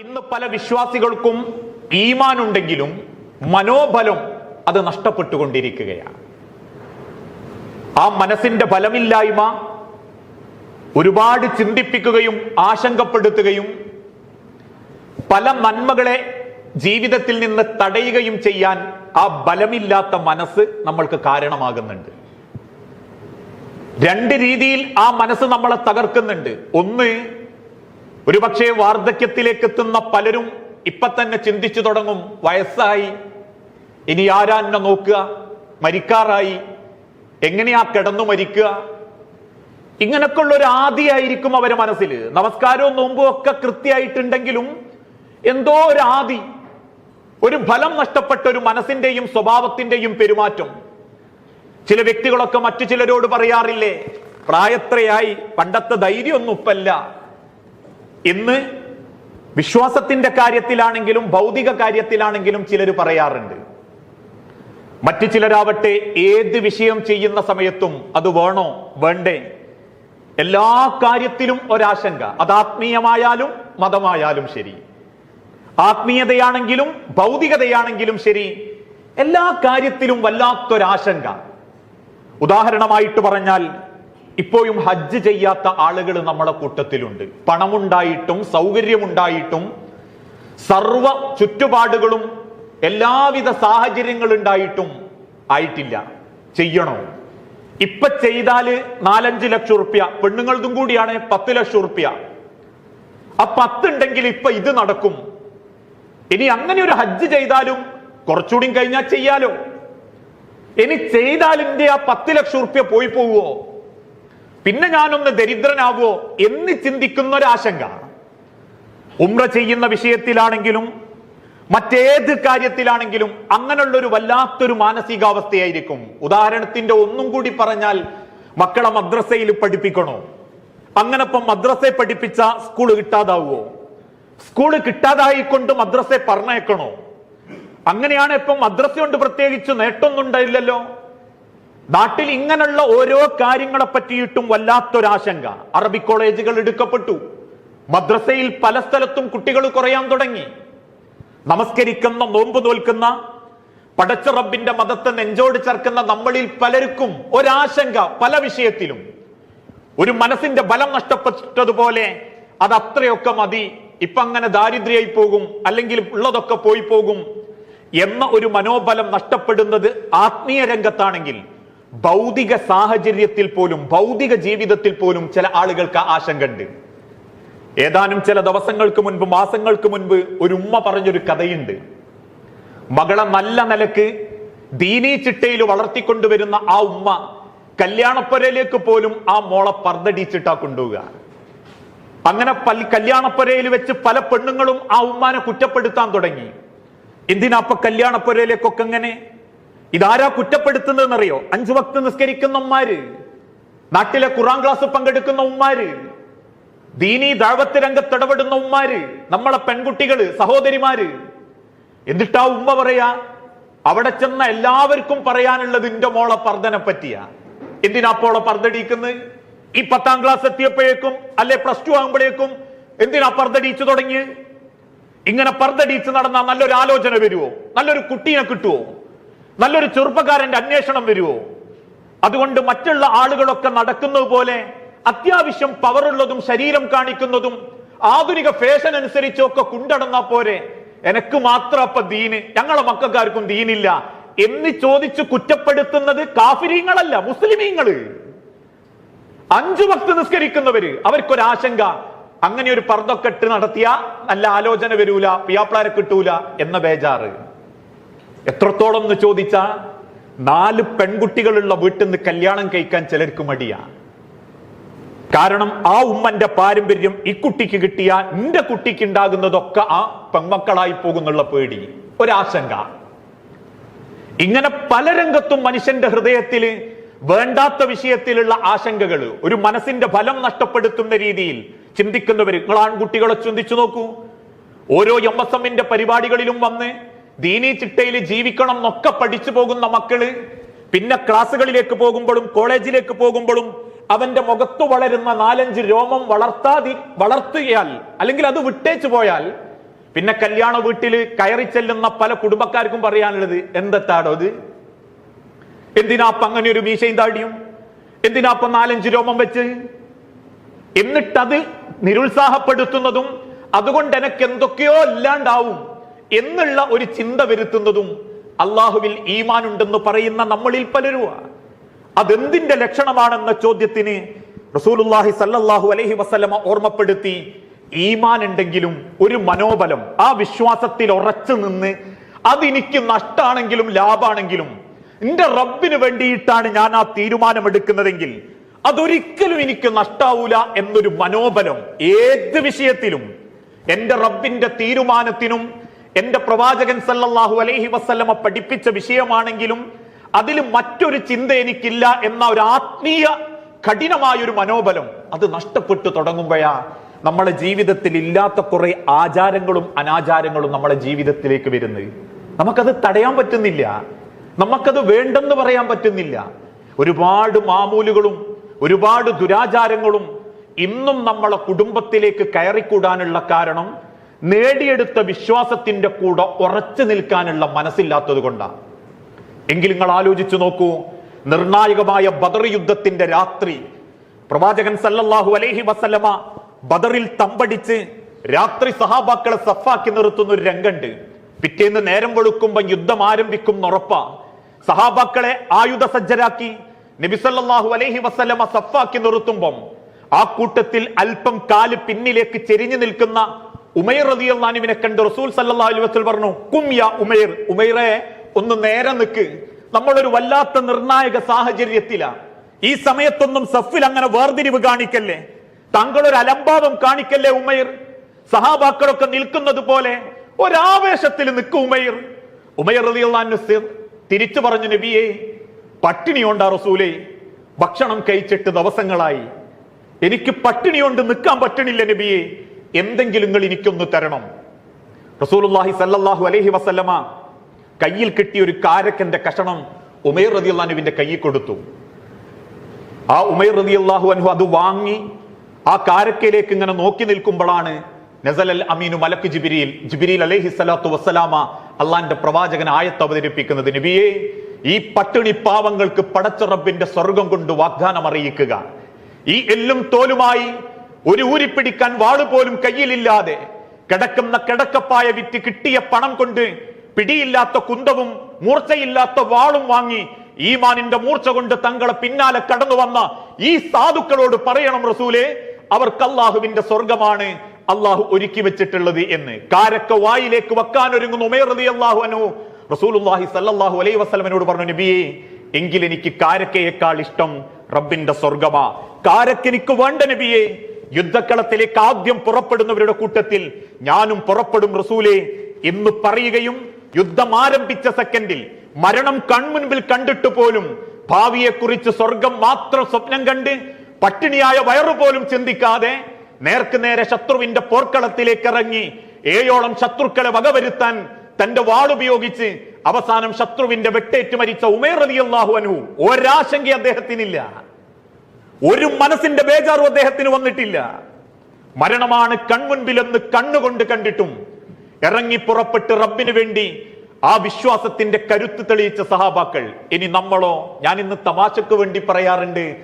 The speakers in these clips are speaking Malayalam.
ഇന്ന് പല വിശ്വാസികൾക്കും ഈമാൻ ഉണ്ടെങ്കിലും മനോബലം അത് നഷ്ടപ്പെട്ടുകൊണ്ടിരിക്കുകയാണ്. ആ മനസ്സിന്റെ ബലമില്ലായ്മ ഒരുപാട് ചിന്തിപ്പിക്കുകയും ആശങ്കപ്പെടുത്തുകയും പല നന്മകളെ ജീവിതത്തിൽ നിന്ന് തടയുകയും ചെയ്യാൻ ആ ബലമില്ലാത്ത മനസ്സ് നമ്മൾക്ക് കാരണമാകുന്നുണ്ട്. രണ്ട് രീതിയിൽ ആ മനസ്സ് നമ്മളെ തകർക്കുന്നുണ്ട്. ഒന്ന് ഒരുപക്ഷെ വാർദ്ധക്യത്തിലേക്ക് എത്തുന്ന പലരും ഇപ്പൊ തന്നെ ചിന്തിച്ചു തുടങ്ങും വയസ്സായി. ഇനി ആരാ എന്നെ നോക്കുക? മരിക്കാറായി. എങ്ങനെയാ കിടന്നു മരിക്കുക? ഇങ്ങനൊക്കെയുള്ള ഒരു ആദിയായിരിക്കും അവരെ മനസ്സിൽ നമസ്കാരവും നോമ്പും ഒക്കെ കൃത്യമായിട്ടുണ്ടെങ്കിലും എന്തോ ഒരു ആദി ഒരു ഫലം നഷ്ടപ്പെട്ട ഒരു മനസ്സിന്റെയും സ്വഭാവത്തിന്റെയും പെരുമാറ്റം. ചില വ്യക്തികളൊക്കെ മറ്റു ചിലരോട് പറയാറില്ലേ പ്രായത്രയായി പണ്ടത്തെ ധൈര്യമൊന്നും ഉപ്പല്ല ഇന്ന് വിശ്വാസത്തിന്റെ കാര്യത്തിലാണെങ്കിലും ഭൗതിക കാര്യത്തിലാണെങ്കിലും ചിലർ പറയാറുണ്ട്. മറ്റു ചിലരാവട്ടെ ഏത് വിഷയം ചെയ്യുന്ന സമയത്തും അത് വേണോ വേണ്ടേ? എല്ലാ കാര്യത്തിലും ഒരാശങ്ക. അത് ആത്മീയമായാലും മതമായാലും ശരി. ആത്മീയതയാണെങ്കിലും ഭൗതികതയാണെങ്കിലും ശരി. എല്ലാ കാര്യത്തിലും വല്ലാത്തൊരാശങ്ക. ഉദാഹരണമായിട്ട് പറഞ്ഞാൽ ഇപ്പോഴും ഹജ്ജ് ചെയ്യാത്ത ആളുകൾ നമ്മളെ കൂട്ടത്തിലുണ്ട്. പണമുണ്ടായിട്ടും സൗകര്യമുണ്ടായിട്ടും സർവ ചുറ്റുപാടുകളും എല്ലാവിധ സാഹചര്യങ്ങൾ ഉണ്ടായിട്ടും ആയിട്ടില്ല. ചെയ്യണോ? ഇപ്പൊ ചെയ്താൽ നാലഞ്ച് ലക്ഷം റുപ്യ പെണ്ണുങ്ങളതും കൂടിയാണ് പത്ത് ലക്ഷം റുപ്യ ആ പത്തുണ്ടെങ്കിൽ ഇപ്പൊ ഇത് നടക്കും. ഇനി അങ്ങനെ ഒരു ഹജ്ജ് ചെയ്താലും കുറച്ചുകൂടി കഴിഞ്ഞാൽ ചെയ്യാലോ. ഇനി ചെയ്താലിന്റെ ആ പത്ത് ലക്ഷം റുപ്യ പോയി പോവുമോ പിന്നെ ഞാനൊന്ന് ദരിദ്രനാവോ എന്ന് ചിന്തിക്കുന്ന ഒരാശങ്ക ഉമ്ര ചെയ്യുന്ന വിഷയത്തിലാണെങ്കിലും മറ്റേത് കാര്യത്തിലാണെങ്കിലും അങ്ങനെയുള്ളൊരു വല്ലാത്തൊരു മാനസികാവസ്ഥയായിരിക്കും. ഉദാഹരണത്തിന്റെ ഒന്നും കൂടി പറഞ്ഞാൽ മക്കളെ മദ്രസയിൽ പഠിപ്പിക്കണോ? അങ്ങനെ ഇപ്പം മദ്രസയെ പഠിപ്പിച്ച സ്കൂൾ കിട്ടാതാവുമോ സ്കൂൾ കിട്ടാതായിക്കൊണ്ട് മദ്രസയെ പറഞ്ഞേക്കണോ അങ്ങനെയാണ് ഇപ്പം മദ്രസ കൊണ്ട് പ്രത്യേകിച്ച് നേട്ടമൊന്നും ഉണ്ടായില്ലല്ലോ. നാട്ടിൽ ഇങ്ങനെയുള്ള ഓരോ കാര്യങ്ങളെ പറ്റിയിട്ടും വല്ലാത്തൊരാശങ്ക. അറബി കോളേജുകൾ എടുക്കപ്പെട്ടു. മദ്രസയിൽ പല സ്ഥലത്തും കുട്ടികൾ കുറയാൻ തുടങ്ങി. നമസ്കരിക്കുന്ന നോമ്പ് നോൽക്കുന്ന പടച്ച റബ്ബിന്റെ മതത്തെ നെഞ്ചോട് ചേർക്കുന്ന നമ്മളിൽ പലർക്കും ഒരാശങ്ക പല വിഷയത്തിലും. ഒരു മനസ്സിന്റെ ബലം നഷ്ടപ്പെട്ടതുപോലെ അത് അത്രയൊക്കെ മതി. ഇപ്പൊ അങ്ങനെ ദാരിദ്ര്യമായി പോകും അല്ലെങ്കിൽ ഉള്ളതൊക്കെ പോയി പോകും എന്ന ഒരു മനോബലം നഷ്ടപ്പെടുന്നത് ആത്മീയ രംഗത്താണെങ്കിൽ ഭൗതിക സാഹചര്യത്തിൽ പോലും ഭൗതിക ജീവിതത്തിൽ പോലും ചില ആളുകൾക്ക് ആശങ്ക ഉണ്ട് ഏതാനും ചില ദിവസങ്ങൾക്ക് മുൻപ് മാസങ്ങൾക്ക് മുൻപ് ഒരു ഉമ്മ പറഞ്ഞൊരു കഥയുണ്ട്. മകളെ നല്ല നിലയ്ക്ക് ദീനീ ചിട്ടയിൽ വളർത്തിക്കൊണ്ടുവരുന്ന ആ ഉമ്മ കല്യാണപ്പുരയിലേക്ക് പോലും ആ മോളെ പർദ്ദടിച്ചിട്ടാ കൊണ്ടുപോവുക. അങ്ങനെ പൽ കല്യാണപ്പുരയിൽ വെച്ച് പല പെണ്ണുങ്ങളും ആ ഉമ്മാനെ കുറ്റപ്പെടുത്താൻ തുടങ്ങി. എന്തിനാ അപ്പൊ കല്യാണപ്പുരയിലേക്കൊക്കെ എങ്ങനെ ഇതാരാ കുറ്റപ്പെടുത്തുന്നതെന്നറിയോ? അഞ്ചു വക്ത് നിസ്കരിക്കുന്ന ഉമ്മാര് നാട്ടിലെ ഖുറാൻ ക്ലാസ് പങ്കെടുക്കുന്ന ഉമ്മാര് ദീനി ദാവത്ത് രംഗത്ത് ഇടപെടുന്ന ഉമ്മാര് നമ്മളെ പെൺകുട്ടികൾ സഹോദരിമാര്. എന്നിട്ടാ ഉമ്മ പറയാ അവിടെ ചെന്ന എല്ലാവർക്കും പറയാനുള്ളത് ഇന്റെ മോളെ പർദ്ദനെ പറ്റിയാ. എന്തിനാ അപ്പോളെ പർദ്ദടിക്കുന്നത് ഈ പത്താം ക്ലാസ് എത്തിയപ്പോഴേക്കും അല്ലെ പ്ലസ് ടു ആകുമ്പോഴേക്കും എന്തിനാ പർദ്ദടിച്ചു തുടങ്ങി ഇങ്ങനെ പർദ്ദടിച്ച് നടന്ന നല്ലൊരു ആലോചന വരുമോ നല്ലൊരു കുട്ടീനെ കിട്ടുമോ നല്ലൊരു ചെറുപ്പക്കാരന്റെ അന്വേഷണം വരുമോ അതുകൊണ്ട് മറ്റുള്ള ആളുകളൊക്കെ നടക്കുന്നത് പോലെ അത്യാവശ്യം പവറുള്ളതും ശരീരം കാണിക്കുന്നതും ആധുനിക ഫാഷൻ അനുസരിച്ചൊക്കെ കുണ്ടടന്നാ പോരെ. എനക്ക് മാത്രം അപ്പൊ ദീന് ഞങ്ങളെ മക്കൾക്കാർക്കും ദീനില്ല. എന്ന് ചോദിച്ച് കുറ്റപ്പെടുത്തുന്നത് കാഫിരീങ്ങളല്ല മുസ്ലിമീങ്ങൾ. അഞ്ചു ഭക്ത് നിസ്കരിക്കുന്നവര് അവർക്കൊരാശങ്ക. അങ്ങനെ ഒരു പർദ്ദക്കെട്ട് നടത്തിയ നല്ല ആലോചന വരൂല പിയാപ്ലാരെ കിട്ടൂല എന്ന ബേജാറ്. എത്രത്തോളം എന്ന് ചോദിച്ച നാല് പെൺകുട്ടികളുള്ള വീട്ടിൽ നിന്ന് കല്യാണം കഴിക്കാൻ ചിലർക്ക് മടിയാ. കാരണം ആ ഉമ്മന്റെ പാരമ്പര്യം ഈ കുട്ടിക്ക് കിട്ടിയ എന്റെ കുട്ടിക്ക് ഉണ്ടാകുന്നതൊക്കെ ആ പെൺമക്കളായി പോകുന്നുള്ള പേടി. ഒരാശങ്ക. ഇങ്ങനെ പല രംഗത്തും മനുഷ്യന്റെ ഹൃദയത്തിൽ വേണ്ടാത്ത വിഷയത്തിലുള്ള ആശങ്കകൾ ഒരു മനസ്സിന്റെ ഫലം നഷ്ടപ്പെടുത്തുന്ന രീതിയിൽ ചിന്തിക്കുന്നവർ നിങ്ങൾ ആൺകുട്ടികളെ ചിന്തിച്ചു നോക്കൂ. ഓരോ എം എസ് എമ്മിന്റെ പരിപാടികളിലും വന്ന് ദീനീ ചിട്ടയിൽ ജീവിക്കണം എന്നൊക്കെ പഠിച്ചു പോകുന്ന മക്കൾ പിന്നെ ക്ലാസ്സുകളിലേക്ക് പോകുമ്പോഴും കോളേജിലേക്ക് പോകുമ്പോഴും അവന്റെ മുഖത്തു വളരുന്ന നാലഞ്ച് രോമം വളർത്താതി വളർത്തുകയാൽ അല്ലെങ്കിൽ അത് വിട്ടേച്ചു പോയാൽ പിന്നെ കല്യാണ വീട്ടിൽ കയറി ചെല്ലുന്ന പല കുടുംബക്കാർക്കും പറയാനുള്ളത് എന്തെത്താടോ അത് എന്തിനാപ്പ അങ്ങനെ ഒരു മീശയും താടിയും? എന്തിനാപ്പ നാലഞ്ച് രോമം വെച്ച്? എന്നിട്ടത് നിരുത്സാഹപ്പെടുത്തുന്നതും അതുകൊണ്ട് എനിക്ക് എന്തൊക്കെയോ ഇല്ലാണ്ടാവും. എന്നുള്ള ഒരു ചിന്ത വരുത്തുന്നതും അള്ളാഹുവിൽ ഈമാൻ ഉണ്ടെന്ന് പറയുന്ന നമ്മളിൽ പലരുവാ. അതെന്തിന്റെ ലക്ഷണമാണെന്ന ചോദ്യത്തിന് റസൂലുള്ളാഹി സല്ലാഹു അലഹി വസല്ലമ ഓർമ്മപ്പെടുത്തി ഈമാൻ ഉണ്ടെങ്കിലും ഒരു മനോബലം ആ വിശ്വാസത്തിൽ ഉറച്ചു നിന്ന് അതെനിക്ക് നഷ്ടാണെങ്കിലും ലാഭാണെങ്കിലും എന്റെ റബ്ബിന് വേണ്ടിയിട്ടാണ് ഞാൻ ആ തീരുമാനം എടുക്കുന്നതെങ്കിൽ അതൊരിക്കലും എനിക്ക് നഷ്ടാവൂല എന്നൊരു മനോബലം ഏത് വിഷയത്തിലും എന്റെ റബ്ബിന്റെ തീരുമാനത്തിനും എന്റെ പ്രവാചകൻ സല്ലല്ലാഹു അലൈഹി വസല്ലമ പഠിപ്പിച്ച വിഷയമാണെങ്കിലും അതിൽ മറ്റൊരു ചിന്ത എനിക്കില്ല എന്ന ഒരു ആത്മീയ കഠിനമായ ഒരു മനോബലം അത് നഷ്ടപ്പെട്ടു തുടങ്ങുമ്പോഴാ നമ്മളെ ജീവിതത്തിൽ ഇല്ലാത്ത കുറെ ആചാരങ്ങളും അനാചാരങ്ങളും നമ്മളെ ജീവിതത്തിലേക്ക് വരുന്നത്. നമുക്കത് തടയാൻ പറ്റുന്നില്ല. നമുക്കത് വേണ്ടെന്ന് പറയാൻ പറ്റുന്നില്ല. ഒരുപാട് മാമൂലുകളും ഒരുപാട് ദുരാചാരങ്ങളും ഇന്നും നമ്മളെ കുടുംബത്തിലേക്ക് കയറിക്കൂടാനുള്ള കാരണം നേടിയെടുത്ത വിശ്വാസത്തിന്റെ കൂടെ ഉറച്ചു നിൽക്കാനുള്ള മനസ്സില്ലാത്തത് കൊണ്ടാണ്. എങ്കിൽ നിങ്ങൾ ആലോചിച്ചു നോക്കൂ നിർണായകമായ ബദർ യുദ്ധത്തിന്റെ രാത്രി പ്രവാചകൻ സല്ലല്ലാഹു അലൈഹി വസല്ലമ ബദറിൽ തമ്പടിച്ച് രാത്രി സഹാബാക്കളെ സഫാക്കി നിർത്തുന്ന ഒരു രംഗണ്ട് പിറ്റേന്ന് നേരം വെളുക്കുമ്പോ യുദ്ധം ആരംഭിക്കും എന്നുറപ്പാ സഹാബാക്കളെ ആയുധ സജ്ജരാക്കി നബിസല്ലാഹു അലൈഹി വസല്ലമ സഫാക്കി നിർത്തുമ്പം ആ കൂട്ടത്തിൽ അല്പം കാൽ പിന്നിലേക്ക് ചെരിഞ്ഞു നിൽക്കുന്ന ഉമൈർ അള്ളാനുവിനെ കണ്ട് റസൂൽ വസല്ലം പറഞ്ഞു കും യാ ഉമൈർ ഉമൈറെ ഒന്ന് നേരെ നിൽക്ക് നമ്മളൊരു വല്ലാത്ത നിർണായക സാഹചര്യത്തിലാ. ഈ സമയത്തൊന്നും സഫിൽ അങ്ങനെ വേർതിരിവ് കാണിക്കല്ലേ? താങ്കളൊരു അലംഭാവം കാണിക്കല്ലേ ഉമൈർ? സഹാബാക്കളൊക്കെ നിൽക്കുന്നത് പോലെ ഒരാവേശത്തിൽ നിൽക്കും ഉമൈർ. ഉമൈർ റളിയല്ലാഹു തിരിച്ചു പറഞ്ഞു നബിയെ പട്ടിണി കൊണ്ടാ റസൂലേ. ഭക്ഷണം കഴിച്ചിട്ട് ദിവസങ്ങളായി. എനിക്ക് പട്ടിണി കൊണ്ട് നിൽക്കാൻ പറ്റണില്ല നബിയെ. എന്തെങ്കിലും നിങ്ങൾ എനിക്കൊന്ന് തരണം. റസൂലുള്ളാഹി സല്ലല്ലാഹു അലൈഹി വസല്ലമ കയ്യിൽ കിട്ടിയ ഒരു കാരക്കന്റെ കഷണം ഉമേർ റതി അള്ളാഹുവിന്റെ കയ്യിൽ കൊടുത്തു. ആ ഉമേർ റതി അള്ളാഹു അൻഹു അത് വാങ്ങി ആ കാരക്കയിലേക്ക് ഇങ്ങനെ നോക്കി നിൽക്കുമ്പോഴാണ് നസലൽ അമീനു മലക്ക് ജിബിരിയിൽ ജിബിരിൽ അലഹി സ്വലാത്തു വസ്സലാമ അള്ളാന്റെ പ്രവാചകൻ ആയത്ത് അവതരിപ്പിക്കുന്നത്. നബിയെ ഈ പട്ടിണി പാവങ്ങൾക്ക് പടച്ച റബ്ബിന്റെ സ്വർഗം കൊണ്ട് വാഗ്ദാനം അറിയിക്കുക ഈ എല്ലും തോലുമായി ഒരു ഊരിപ്പിടിക്കാൻ വാൾ പോലും കയ്യിലില്ലാതെ കിടക്കുന്ന കിടക്കപ്പായ വിറ്റ് കിട്ടിയ പണം കൊണ്ട് പിടിയില്ലാത്ത കുന്തവും മൂർച്ചയില്ലാത്ത വാളും വാങ്ങി ഈമാനിന്റെ മൂർച്ച കൊണ്ട് തങ്ങളെ പിന്നാലെ കടന്നു വന്ന ഈ സാധുക്കളോട് പറയണം റസൂലെ അവർക്ക് അള്ളാഹുവിന്റെ സ്വർഗമാണ് അള്ളാഹു ഒരുക്കി വെച്ചിട്ടുള്ളത് എന്ന്. കാരക്ക വായിലേക്ക് വെക്കാൻ ഒരുങ്ങുന്ന ഉമേർ അനു സല്ലല്ലാഹു അലൈഹി വസല്ലമനോട് പറഞ്ഞു നബിയെ എങ്കിൽ എനിക്ക് കാരക്കയേക്കാൾ ഇഷ്ടം റബ്ബിന്റെ സ്വർഗമാ. കാരക്കെനിക്ക് വേണ്ട നബിയെ യുദ്ധക്കളത്തിലേക്ക് ആദ്യം പുറപ്പെടുന്നവരുടെ കൂട്ടത്തിൽ ഞാനും പുറപ്പെടും റസൂലെ എന്ന് പറയുകയും യുദ്ധം ആരംഭിച്ച സെക്കൻഡിൽ മരണം കൺമുൻപിൽ കണ്ടിട്ട് പോലും ഭാവിയെക്കുറിച്ച് സ്വർഗം മാത്രം സ്വപ്നം കണ്ട് പട്ടിണിയായ വയറു പോലും ചിന്തിക്കാതെ നേർക്ക് നേരെ ശത്രുവിന്റെ പോർക്കളത്തിലേക്ക് ഇറങ്ങി ഏഴോളം ശത്രുക്കളെ വകവരുത്താൻ തന്റെ വാളുപയോഗിച്ച് അവസാനം ശത്രുവിന്റെ വെട്ടേറ്റ് മരിച്ച ഉമേർ അൻഹു. ഒരാശങ്ക അദ്ദേഹത്തിനില്ല. ഒരു മനസ്സിന്റെ ബേജാറും അദ്ദേഹത്തിന് വന്നിട്ടില്ല. മരണമാണ് കൺമുൻപിലെന്ന് കണ്ണുകൊണ്ട് കണ്ടിട്ടും ഇറങ്ങി പുറപ്പെട്ട് റബ്ബിന് വേണ്ടി ആ വിശ്വാസത്തിന്റെ കരുത്ത് തെളിയിച്ച സഹാബാക്കൾ ഇനി നമ്മളോ? ഞാൻ ഇന്ന് തമാശക്ക് വേണ്ടി പറയാറുണ്ട്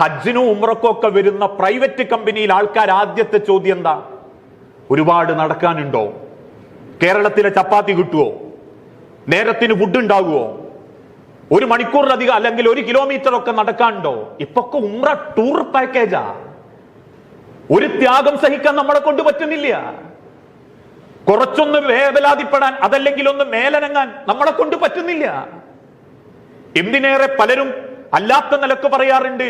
ഹജ്ജിനും ഉമ്രക്കും ഒക്കെ വരുന്ന പ്രൈവറ്റ് കമ്പനിയിൽ ആൾക്കാർ ആദ്യത്തെ ചോദ്യം എന്താ? ഒരുപാട് നടക്കാനുണ്ടോ? കേരളത്തിലെ ചപ്പാത്തി കിട്ടുമോ നേരത്തിന് ഫുഡ് ഉണ്ടാകുമോ ഒരു മണിക്കൂറിലധികം അല്ലെങ്കിൽ ഒരു കിലോമീറ്റർ ഒക്കെ നടക്കാണ്ടോ? ഇപ്പൊക്കെ ഉമ്ര ടൂർ പാക്കേജാ. ഒരു ത്യാഗം സഹിക്കാൻ നമ്മളെ കൊണ്ട് പറ്റുന്നില്ല. കുറച്ചൊന്ന് വേവലാതിപ്പെടാൻ അതല്ലെങ്കിൽ ഒന്ന് മേലനങ്ങാൻ നമ്മളെ കൊണ്ട് പറ്റുന്നില്ല. എന്തിനേറെ പലരും അല്ലാത്ത നിലയ്ക്ക് പറയാറുണ്ട്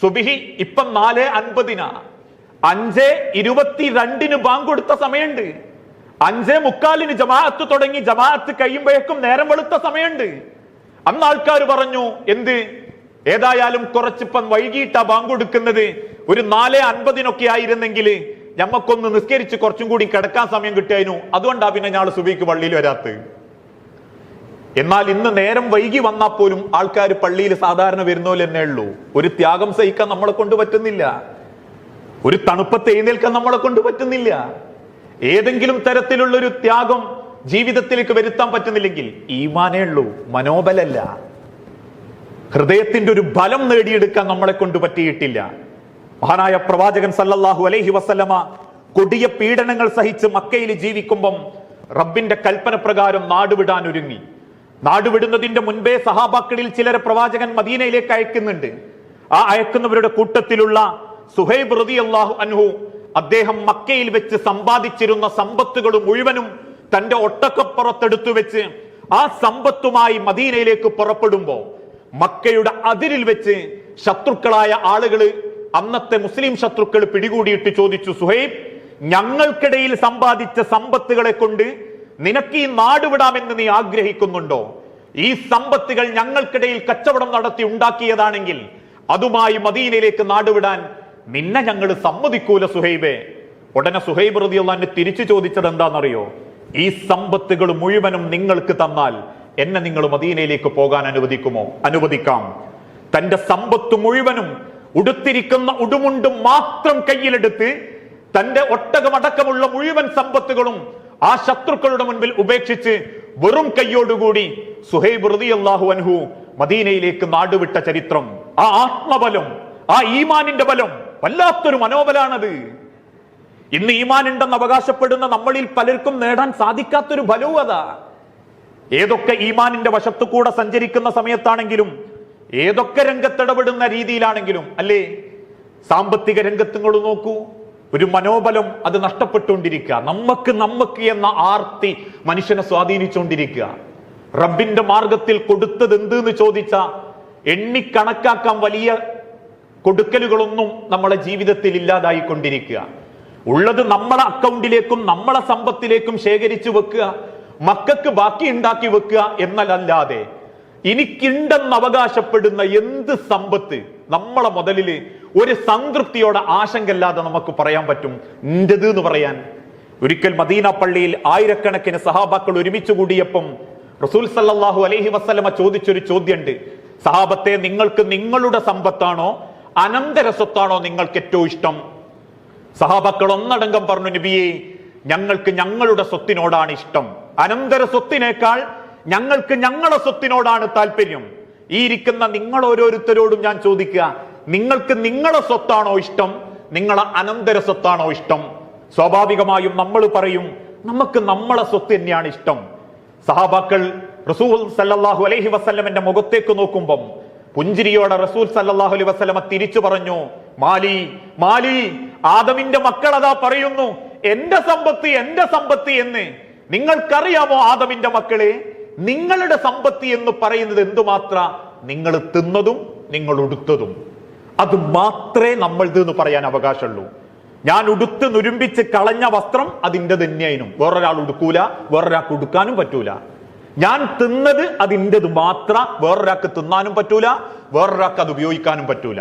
സുബിഹി ഇപ്പം നാല് അൻപതിനാ. അഞ്ച് ഇരുപത്തിരണ്ടിന് ബാങ്ക് കൊടുത്ത സമയമുണ്ട്. അഞ്ചേ മുക്കാലിന് ജമാഅത്ത് തുടങ്ങി ജമാഅത്ത് കഴിയുമ്പോഴേക്കും നേരം വെളുത്ത സമയമുണ്ട്. അന്ന് ആൾക്കാർ പറഞ്ഞു എന്ത്? ഏതായാലും കുറച്ചിപ്പം വൈകിട്ടാ ബാങ്ക് കൊടുക്കുന്നത്. ഒരു നാല് അൻപതിനൊക്കെ ആയിരുന്നെങ്കിൽ ഞമ്മക്കൊന്ന് നിസ്കരിച്ച് കുറച്ചും കൂടി കിടക്കാൻ സമയം കിട്ടിയായിരുന്നു അതുകൊണ്ടാ പിന്നെ ഞാൾ സുബിക്ക് പള്ളിയിൽ വരാത്തത്. എന്നാൽ ഇന്ന് നേരം വൈകി വന്നാൽ പോലും ആൾക്കാർ പള്ളിയിൽ സാധാരണ വരുന്നോലെ തന്നെ ഉള്ളൂ. ഒരു ത്യാഗം സഹിക്കാൻ നമ്മളെ കൊണ്ട് പറ്റുന്നില്ല. ഒരു തണുപ്പത്ത് എഴുന്നേൽക്കാൻ നമ്മളെ കൊണ്ട് പറ്റുന്നില്ല. ഏതെങ്കിലും തരത്തിലുള്ള ഒരു ത്യാഗം ജീവിതത്തിലേക്ക് വരുത്താൻ പറ്റുന്നില്ലെങ്കിൽ ഈമാനേ ഉള്ളൂ മനോബലല്ല. ഹൃദയത്തിന്റെ ഒരു ബലം നേടിയെടുക്കാൻ നമ്മളെ കൊണ്ട് പറ്റിയിട്ടില്ല. മഹാനായ പ്രവാചകൻ സല്ലല്ലാഹു അലൈഹി വസല്ലമ കൊടിയ പീഡനങ്ങൾ സഹിച്ച് മക്കയിൽ ജീവിക്കുമ്പം റബ്ബിന്റെ കൽപ്പന പ്രകാരം നാടുവിടാൻ ഒരുങ്ങി. നാടുവിടുന്നതിന്റെ മുൻപേ സഹാബാക്കളിൽ ചിലരെ പ്രവാചകൻ മദീനയിലേക്ക് അയക്കുന്നുണ്ട്. ആ അയക്കുന്നവരുടെ കൂട്ടത്തിലുള്ള സുഹൈബ് അള്ളാഹു അൻഹു അദ്ദേഹം മക്കയിൽ വെച്ച് സമ്പാദിച്ചിരുന്ന സമ്പത്തുകൾ മുഴുവനും തന്റെ ഒട്ടക്കപ്പുറത്തെടുത്തു വെച്ച് ആ സമ്പത്തുമായി മദീനയിലേക്ക് പുറപ്പെടുമ്പോ മക്കയുടെ അതിരിൽ വെച്ച് ശത്രുക്കളായ ആളുകൾ അന്നത്തെ മുസ്ലിം ശത്രുക്കൾ പിടികൂടിയിട്ട് ചോദിച്ചു സുഹൈബ് ഞങ്ങൾക്കിടയിൽ സമ്പാദിച്ച സമ്പത്തുകളെ കൊണ്ട് നിനക്ക് ഈ നാട് വിടാമെന്ന് നീ ആഗ്രഹിക്കുന്നുണ്ടോ? ഈ സമ്പത്തുകൾ ഞങ്ങൾക്കിടയിൽ കച്ചവടം നടത്തി ഉണ്ടാക്കിയതാണെങ്കിൽ അതുമായി മദീനയിലേക്ക് നാടുവിടാൻ നിന്നെ ഞങ്ങൾ സമ്മതിക്കൂല സുഹൈബേ. ഉടനെ സുഹൈബ് റതിയുള്ള തിരിച്ചു ചോദിച്ചത് എന്താണെന്നറിയോ? ഈ സമ്പത്തുകൾ മുഴുവനും നിങ്ങൾക്ക് തന്നാൽ എന്നെ നിങ്ങൾ മദീനയിലേക്ക് പോകാൻ അനുവദിക്കുമോ? അനുവദിക്കാം. തന്റെ സമ്പത്ത് മുഴുവനും ഉടുത്തിരിക്കുന്ന ഉടുമുണ്ടും മാത്രം കയ്യിലെടുത്ത് തന്റെ ഒട്ടകമടക്കമുള്ള മുഴുവൻ സമ്പത്തുകളും ആ ശത്രുക്കളുടെ മുൻപിൽ ഉപേക്ഷിച്ച് വെറും കയ്യോടുകൂടി സുഹൈബ് റളിയല്ലാഹു അൻഹു മദീനയിലേക്ക് നാടുവിട്ട ചരിത്രം ആ ആത്മബലം ആ ഈമാനിന്റെ ബലം വല്ലാത്തൊരു മനോബലാണത്. ഇന്ന് ഈമാൻ ഉണ്ടെന്ന് അവകാശപ്പെടുന്ന നമ്മളിൽ പലർക്കും നേടാൻ സാധിക്കാത്തൊരു ഫലവും അതാ. ഏതൊക്കെ ഈമാനിന്റെ വശത്തു കൂടെ സഞ്ചരിക്കുന്ന സമയത്താണെങ്കിലും ഏതൊക്കെ രംഗത്തിടപെടുന്ന രീതിയിലാണെങ്കിലും അല്ലേ? സാമ്പത്തിക രംഗത്ത് നിങ്ങൾ നോക്കൂ. ഒരു മനോബലം അത് നഷ്ടപ്പെട്ടുകൊണ്ടിരിക്കുക. നമുക്ക് നമ്മക്ക് എന്ന ആർത്തി മനുഷ്യനെ സ്വാധീനിച്ചുകൊണ്ടിരിക്കുക. റബ്ബിന്റെ മാർഗത്തിൽ കൊടുത്തത് എന്ത് എന്ന് ചോദിച്ച എണ്ണിക്കണക്കാക്കാൻ വലിയ കൊടുക്കലുകളൊന്നും നമ്മളെ ജീവിതത്തിൽ ഇല്ലാതായിക്കൊണ്ടിരിക്കുക. ഉള്ളത് നമ്മളെ അക്കൗണ്ടിലേക്കും നമ്മളെ സമ്പത്തിലേക്കും ശേഖരിച്ചു വെക്കുക മക്കൾക്ക് ബാക്കി ഉണ്ടാക്കി വെക്കുക എന്നല്ലാതെ എനിക്കുണ്ടെന്ന് അവകാശപ്പെടുന്ന എന്ത് സമ്പത്ത് നമ്മളെ മുതലിൽ ഒരു സംതൃപ്തിയോടെ ആശങ്കല്ലാതെ നമുക്ക് പറയാൻ പറ്റും? എന്റേത് എന്ന് പറയാൻ. ഒരിക്കൽ മദീന പള്ളിയിൽ ആയിരക്കണക്കിന് സഹാബാക്കൾ ഒരുമിച്ച് കൂടിയപ്പം റസൂൽ സല്ലാഹു അലഹി വസല്ലമ ചോദിച്ചൊരു ചോദ്യമുണ്ട്. സഹാബത്തെ നിങ്ങൾക്ക് നിങ്ങളുടെ സമ്പത്താണോ? അനന്തര സ്വത്താണോ നിങ്ങൾക്ക് ഏറ്റവും ഇഷ്ടം? സഹാബാക്കൾ ഒന്നടങ്കം പറഞ്ഞു നബിയെ ഞങ്ങൾക്ക് ഞങ്ങളുടെ സ്വത്തിനോടാണ് ഇഷ്ടം. അനന്തര സ്വത്തിനേക്കാൾ ഞങ്ങൾക്ക് ഞങ്ങളുടെ സ്വത്തിനോടാണ് താല്പര്യം. ഈ ഇരിക്കുന്ന നിങ്ങൾ ഓരോരുത്തരോടും ഞാൻ ചോദിക്കുക നിങ്ങൾക്ക് നിങ്ങളുടെ സ്വത്താണോ ഇഷ്ടം? നിങ്ങളെ അനന്തര സ്വത്താണോ ഇഷ്ടം? സ്വാഭാവികമായും നമ്മൾ പറയും നമുക്ക് നമ്മളെ സ്വത്ത് തന്നെയാണ് ഇഷ്ടം. സഹാബാക്കൾ റസൂൽ സല്ലാഹു അലഹി വസല്ലമന്റെ മുഖത്തേക്ക് നോക്കുമ്പം പുഞ്ചിരിയോടെ റസൂൽ സല്ലാഹു അലൈഹി വസല്ലമ തിരിച്ചു പറഞ്ഞു മാലി മാലി ആദമിന്റെ മക്കൾ അതാ പറയുന്നു എന്റെ സമ്പത്ത് എന്റെ സമ്പത്ത് എന്ന്. നിങ്ങൾക്കറിയാമോ ആദമിന്റെ മക്കളെ? നിങ്ങളുടെ സമ്പത്തി എന്ന് പറയുന്നത് എന്തുമാത്ര? നിങ്ങൾ തിന്നതും നിങ്ങൾ ഉടുത്തതും. അത് മാത്രമേ നമ്മൾ എന്ന് പറയാൻ അവകാശമുള്ളൂ. ഞാൻ ഉടുത്ത് നുരുമ്പിച്ച് കളഞ്ഞ വസ്ത്രം അതിന്റെ തന്നെയായിരുന്നു വേറൊരാൾ ഉടുക്കൂല വേറൊരാൾക്ക് ഉടുക്കാനും പറ്റൂല. ഞാൻ തിന്നത് അതിന്റെത് മാത്രം. വേറൊരാൾക്ക് തിന്നാനും പറ്റൂല വേറൊരാൾക്ക് അത് ഉപയോഗിക്കാനും പറ്റൂല.